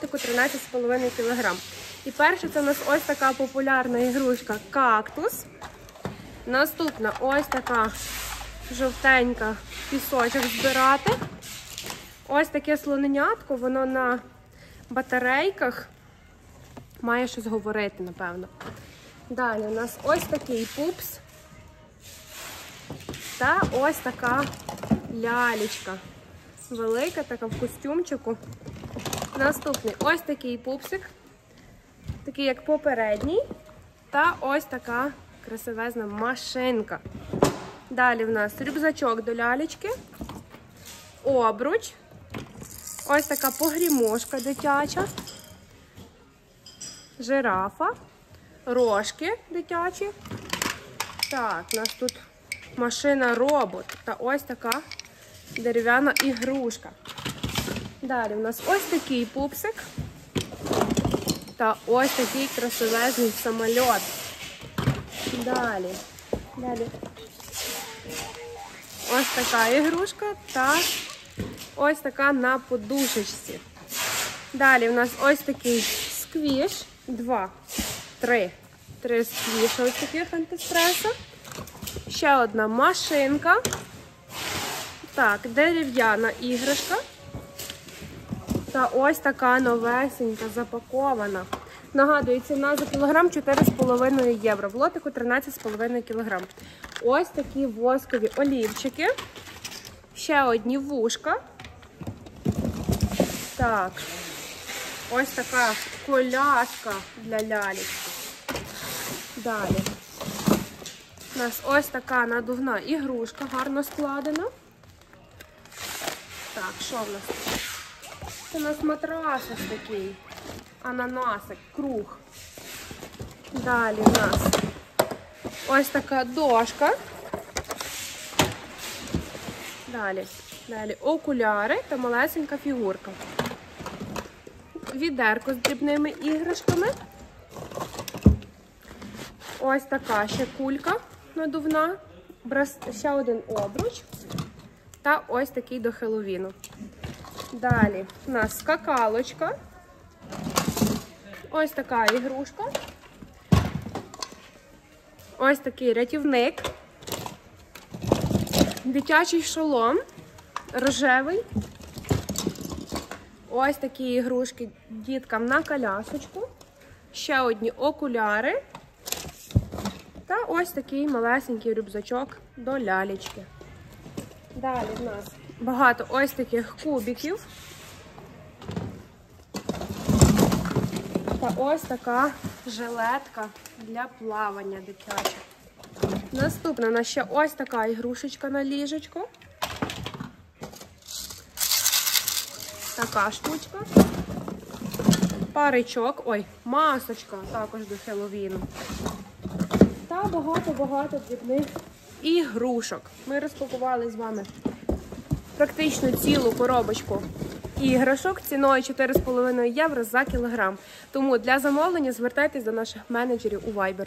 таку 13,5 кг. І перша це у нас ось така популярна ігрушка кактус. Наступна ось така жовтенька пісочок збирати. Ось таке слоненятко, воно на батарейках. Має щось говорити, напевно. Далі у нас ось такий пупс. Та ось така лялечка. Велика, така в костюмчику. Наступний ось такий пупсик, такий як попередній. Та ось така красивезна машинка. Далі в нас рюкзачок до лялечки, обруч. Ось така погрімошка дитяча, жирафа, рожки дитячі. Так, у нас тут машина робот та ось така дерев'яна ігрушка. Далі у нас ось такий пупсик та ось такий красивезний самольот. Далі. Далі. Ось така ігрушка та ось така на подушечці. Далі у нас ось такий сквіш. Два, три. Три сквіша ось таких антистреса. Ще одна машинка. Так, дерев'яна іграшка. Та ось така новесенька, запакована. Нагадую, ціна за кілограм 4,5 євро. В лотику 13,5 кілограм. Ось такі воскові олівчики. Ще одні вушка. Так. Ось така коляска для лялечки. Далі. У нас ось така надувна ігрушка, гарно складена. Так, що в нас? Це у нас матрас ось такий. Ананасик, круг. Далі у нас ось така дошка. Далі. Далі окуляри та малесенька фігурка. Відерко з дрібними іграшками. Ось така ще кулька надувна. Ще один обруч. Та ось такий до Хеллоуіну. Далі у нас скакалочка. Ось така ігрушка. Ось такий рятівник. Дитячий шолом. Рожевий. Ось такі ігрушки діткам на колясочку. Ще одні окуляри. Та ось такий малесенький рюкзачок до лялечки. Далі в нас багато ось таких кубиків. Та ось така жилетка для плавання дитяча. Наступна у нас ще ось така ігрушечка на ліжечко. Така штучка. Паричок, ой, масочка також до Хеллоуіну. Та багато-багато дрібних ігрушок. Ми розпакували з вами практично цілу коробочку іграшок ціною 4,5 євро за кілограм. Тому для замовлення звертайтесь до наших менеджерів у Viber.